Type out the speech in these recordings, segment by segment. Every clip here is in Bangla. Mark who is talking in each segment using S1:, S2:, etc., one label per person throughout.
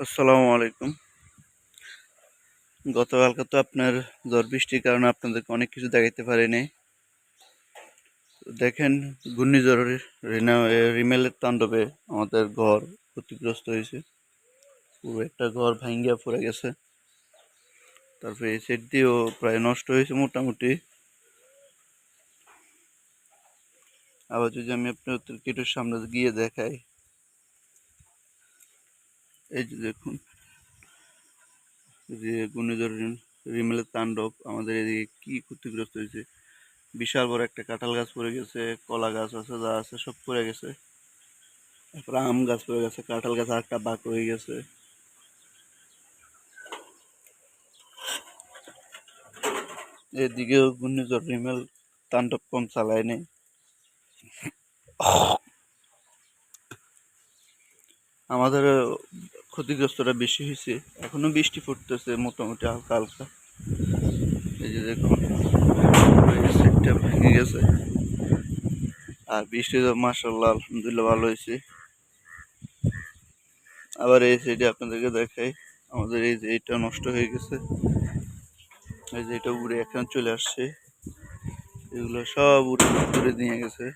S1: আসসালামু আলাইকুম। গতকালকে তো আপনার ঝড় বৃষ্টির কারণে আপনাদেরকে অনেক কিছু দেখাইতে পারিনি। দেখেন ঘূর্ণিঝড়ের রিনা- রিমেলের তাণ্ডবে আমাদের ঘর ক্ষতিগ্রস্ত হয়েছে। পুরো একটা ঘর ভাঙ্গিয়া পড়ে গেছে। তারপরে এই সেট দিয়েও প্রায় নষ্ট হয়েছে মোটামুটি। আবার যদি আমি আপনার একটু সামনে গিয়ে দেখাই এই যে দেখুন, যে ঘূর্ণিঝড় রিম- রিমেলের তাণ্ডব, আমাদের এদিকে কি ক্ষতিগ্রস্ত হয়েছে। বিশাল বড় একটা কাঁঠাল গাছ পড়ে গেছে, কলা গাছ আছে, যা আছে, সব পড়ে গেছে। তারপরে আম গাছ পড়ে গেছে, কাঁঠাল গাছ আর একটা বাঁক হয়ে গেছে। এদিকেও ঘূর্ণিঝড় রিমেল তাণ্ডব কম চালায় নেই আমাদের ক্ষতিগ্রস্তটা বেশি হয়েছে। এখনও বৃষ্টি পড়তেছে, মোটামুটি হালকা হালকা। এই যে দেখুন সেটটা ভেঙে গেছে। আর বৃষ্টি তো মাসাল্লাহ আলহামদুলিল্লাহ ভালো হয়েছে। আবার এই সাইডে আপনাদেরকে দেখাই, আমাদের এই যে এটা নষ্ট হয়ে গেছে। এই যে এটা উড়ে এখন চলে আসছে। এগুলো সব উড়ে উড়ে নিয়ে গেছে।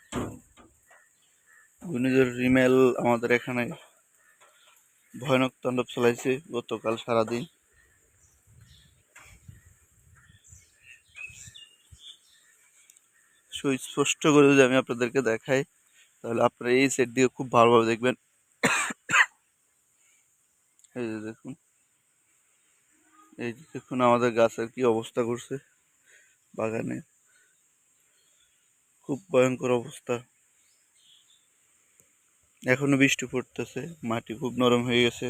S1: ঘূর্ণিঝড় রিমেল আমাদের এখানে ভয়ানক তাণ্ডব চালাইছে গতকাল সারাদিন। সুস্পষ্ট করে যদি আমি আপনাদেরকে দেখাই, তাহলে আপনারা এই সেট দিয়ে খুব ভালোভাবে দেখবেন। এই যে দেখুন। এই যে দেখুন আমাদের গাছের কি অবস্থা করছে। বাগানে খুব ভয়ঙ্কর অবস্থা। এখনও বৃষ্টি পড়তেছে, মাটি খুব নরম হয়ে গেছে।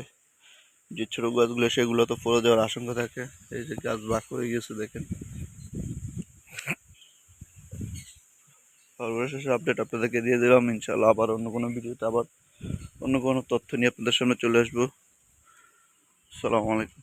S1: যে ছোট গাছগুলো, সেগুলো তো পড়ে যাওয়ার আশঙ্কা থাকে। এই যে গাছ বাক হয়ে গেছে, দেখেন। সর্বশেষ আপডেট আপনাদেরকে দিয়ে দিলাম। ইনশাল্লাহ আবার অন্য কোনো ভিডিওতে, আবার অন্য কোনো তথ্য নিয়ে আপনাদের সামনে চলে আসব। সালামু আলাইকুম।